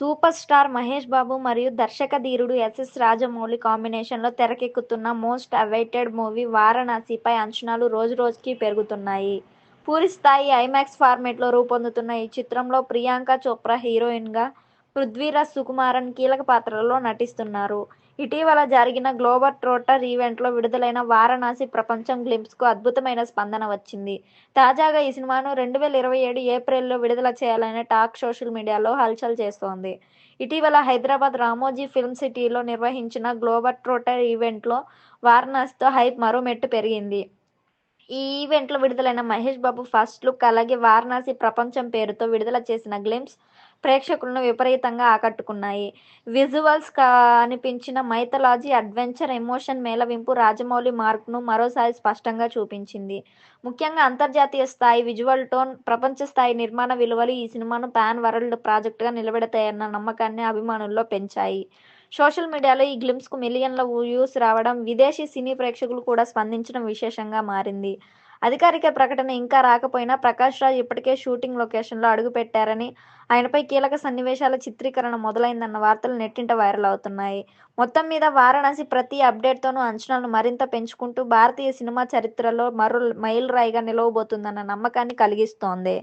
Super star Mahesh Babu మరియు దర్శక ధీరుడు ఎస్ఎస్ రాజమౌళి కాంబినేషన్లో తెరకెక్కుతున్న మోస్ట్ అవైటెడ్ మూవీ వారణాసిపై అంచనాలు రోజు రోజుకి పెరుగుతున్నాయి. పూరి స్థాయి ఐమాక్స్ ఫార్మేట్లో రూపొందుతున్న ఈ చిత్రంలో ప్రియాంక చోప్రా హీరోయిన్గా పృథ్వీరాజ్ సుకుమారన్ కీలక పాత్రలో నటిస్తున్నారు. ఇటీవల జరిగిన గ్లోబల్ ట్రోటర్ ఈవెంట్లో విడుదలైన వారణాసి ప్రపంచం గ్లింప్స్కు అద్భుతమైన స్పందన వచ్చింది. తాజాగా ఈ సినిమాను రెండు వేల ఇరవై ఏడు ఏప్రిల్లో విడుదల చేయాలనే టాక్ సోషల్ మీడియాలో హల్చల్ చేస్తోంది. ఇటీవల హైదరాబాద్ రామోజీ ఫిల్మ్ సిటీలో నిర్వహించిన గ్లోబల్ ట్రోటర్ ఈవెంట్లో వారణాసితో హైప్ మరో మెట్టు పెరిగింది. ఈ ఈవెంట్లో విడుదలైన మహేష్ బాబు ఫస్ట్ లుక్ అలాగే వారణాసి ప్రపంచం పేరుతో విడుదల చేసిన గ్లింప్స్ ప్రేక్షకులను విపరీతంగా ఆకట్టుకున్నాయి. విజువల్స్ కనిపించిన మైథలాజీ అడ్వెంచర్ ఎమోషన్ మేళవింపు రాజమౌళి మార్క్ను మరోసారి స్పష్టంగా చూపించింది. ముఖ్యంగా అంతర్జాతీయ స్థాయి విజువల్ టోన్ ప్రపంచ స్థాయి నిర్మాణ విలువలు ఈ సినిమాను పాన్ వరల్డ్ ప్రాజెక్టుగా నిలబెడతాయన్న నమ్మకాన్ని అభిమానుల్లో పెంచాయి. సోషల్ మీడియాలో ఈ గ్లిమ్స్కు మిలియన్ల వ్యూస్ రావడం విదేశీ సినీ ప్రేక్షకులు కూడా స్పందించడం విశేషంగా మారింది. అధికారిక ప్రకటన ఇంకా రాకపోయినా ప్రకాష్ రాజ్ ఇప్పటికే షూటింగ్ లొకేషన్లో అడుగుపెట్టారని ఆయనపై కీలక సన్నివేశాల చిత్రీకరణ మొదలైందన్న వార్తలు నెట్టింట వైరల్ అవుతున్నాయి. మొత్తం మీద వారణాసి ప్రతి అప్డేట్తోనూ అంచనాలను మరింత పెంచుకుంటూ భారతీయ సినిమా చరిత్రలో మరో మైలురాయిగా నిలవబోతుందన్న నమ్మకాన్ని కలిగిస్తోంది.